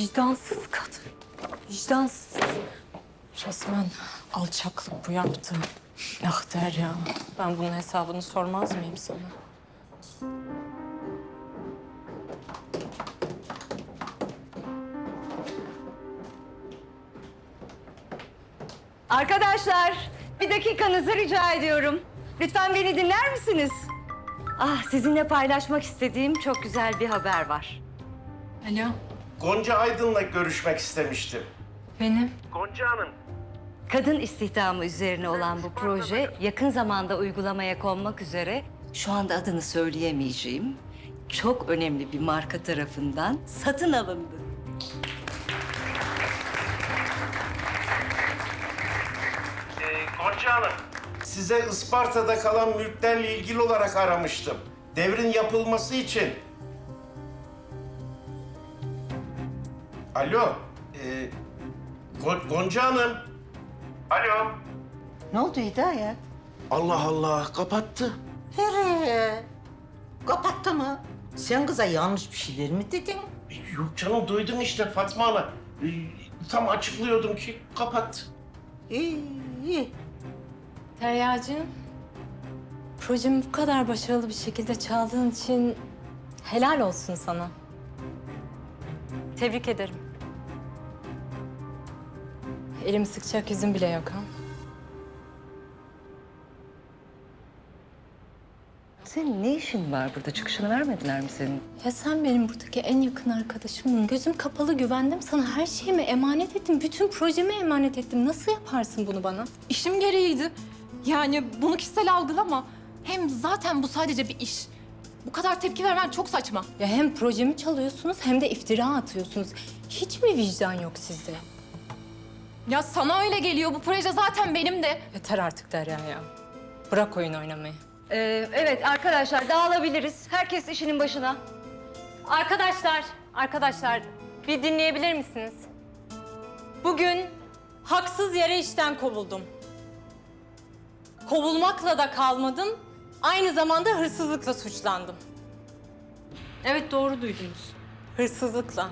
Vicdansız kadın. Vicdansız. Resmen alçaklık bu yaptı. Ah Derya, ben bunun hesabını sormaz mıyım sana? Arkadaşlar, bir dakikanızı rica ediyorum. Lütfen beni dinler misiniz? Ah, sizinle paylaşmak istediğim çok güzel bir haber var. Alo, Gonca Aydın'la görüşmek istemiştim. benim. Gonca Hanım. Kadın istihdamı üzerine olan bu proje yakın zamanda uygulamaya konmak üzere şu anda adını söyleyemeyeceğim çok önemli bir marka tarafından satın alındı. Ee, Gonca Hanım. Size Isparta'da kalan mülklerle ilgili olarak aramıştım. Devrin yapılması için. Alo. Gon- Gonca Hanım. Alo. Ne oldu Hidayet? Allah Allah kapattı. Nereye? Kapattı mı? Sen kıza yanlış bir şeyler mi dedin? Yok canım duydun işte Fatma Ana. Ee, tam açıklıyordum ki kapattı. İyi, iyi. Deryacığım, projemi bu kadar başarılı bir şekilde çaldığın için helal olsun sana. Tebrik ederim. Elimi sıkacak yüzüm bile yok ha. Senin ne işin var burada? Çıkışını vermediler mi senin? Ya sen benim buradaki en yakın arkadaşımdın. Gözüm kapalı güvendim. Sana her şeyimi emanet ettim. Bütün projemi emanet ettim. Nasıl yaparsın bunu bana? İşim gereğiydi. Yani bunu kişisel algılama. Hem zaten bu sadece bir iş. Bu kadar tepki vermen çok saçma. Ya hem projemi çalıyorsunuz hem de iftira atıyorsunuz. Hiç mi vicdan yok sizde? Ya sana öyle geliyor. Bu proje zaten benim de. Yeter artık Derya ya. Bırak oyun oynamayı. Ee, evet arkadaşlar dağılabiliriz. Herkes işinin başına. Arkadaşlar, arkadaşlar bir dinleyebilir misiniz? Bugün haksız yere işten kovuldum. Kovulmakla da kalmadım. Aynı zamanda hırsızlıkla suçlandım. Evet doğru duydunuz. Hırsızlıkla.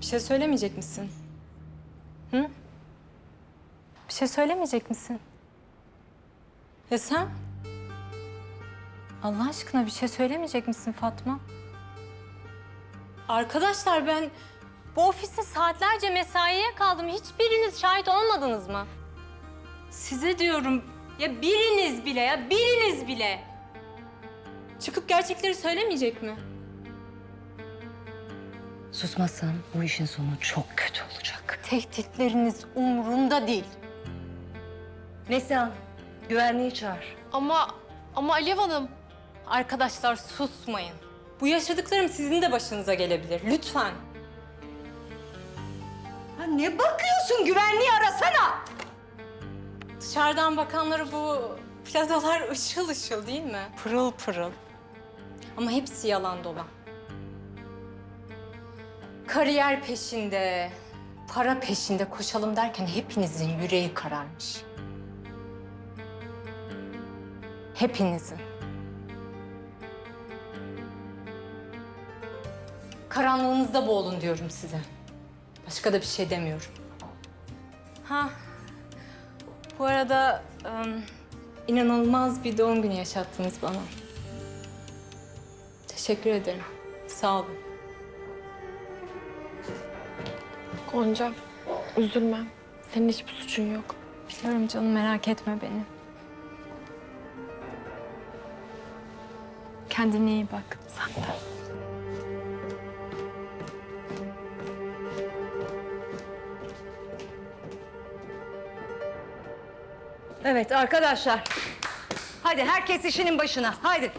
Bir şey söylemeyecek misin? Hı? Bir şey söylemeyecek misin? Ya sen? Allah aşkına bir şey söylemeyecek misin Fatma? Arkadaşlar ben bu ofiste saatlerce mesaiye kaldım. Hiçbiriniz şahit olmadınız mı? Size diyorum ya biriniz bile ya biriniz bile. Çıkıp gerçekleri söylemeyecek mi? Susmazsan bu işin sonu çok kötü olacak. Tehditleriniz umurumda değil. Neslihan, güvenliği çağır. Ama ama Alev Hanım. Arkadaşlar susmayın. Bu yaşadıklarım sizin de başınıza gelebilir. Lütfen. Ha, ne bakıyorsun? Güvenliği arasana. Dışarıdan bakanları bu plazalar ışıl ışıl değil mi? Pırıl pırıl. Ama hepsi yalan dolan. Kariyer peşinde, para peşinde koşalım derken hepinizin yüreği kararmış. Hepinizin. Karanlığınızda boğulun diyorum size. Başka da bir şey demiyorum. Ha, bu arada inanılmaz bir doğum günü yaşattınız bana. Teşekkür ederim. Sağ olun. Gonca, üzülme. Senin hiçbir suçun yok. Biliyorum canım merak etme beni. Kendine iyi bak. Sen de. Evet arkadaşlar. Hadi herkes işinin başına. Haydi.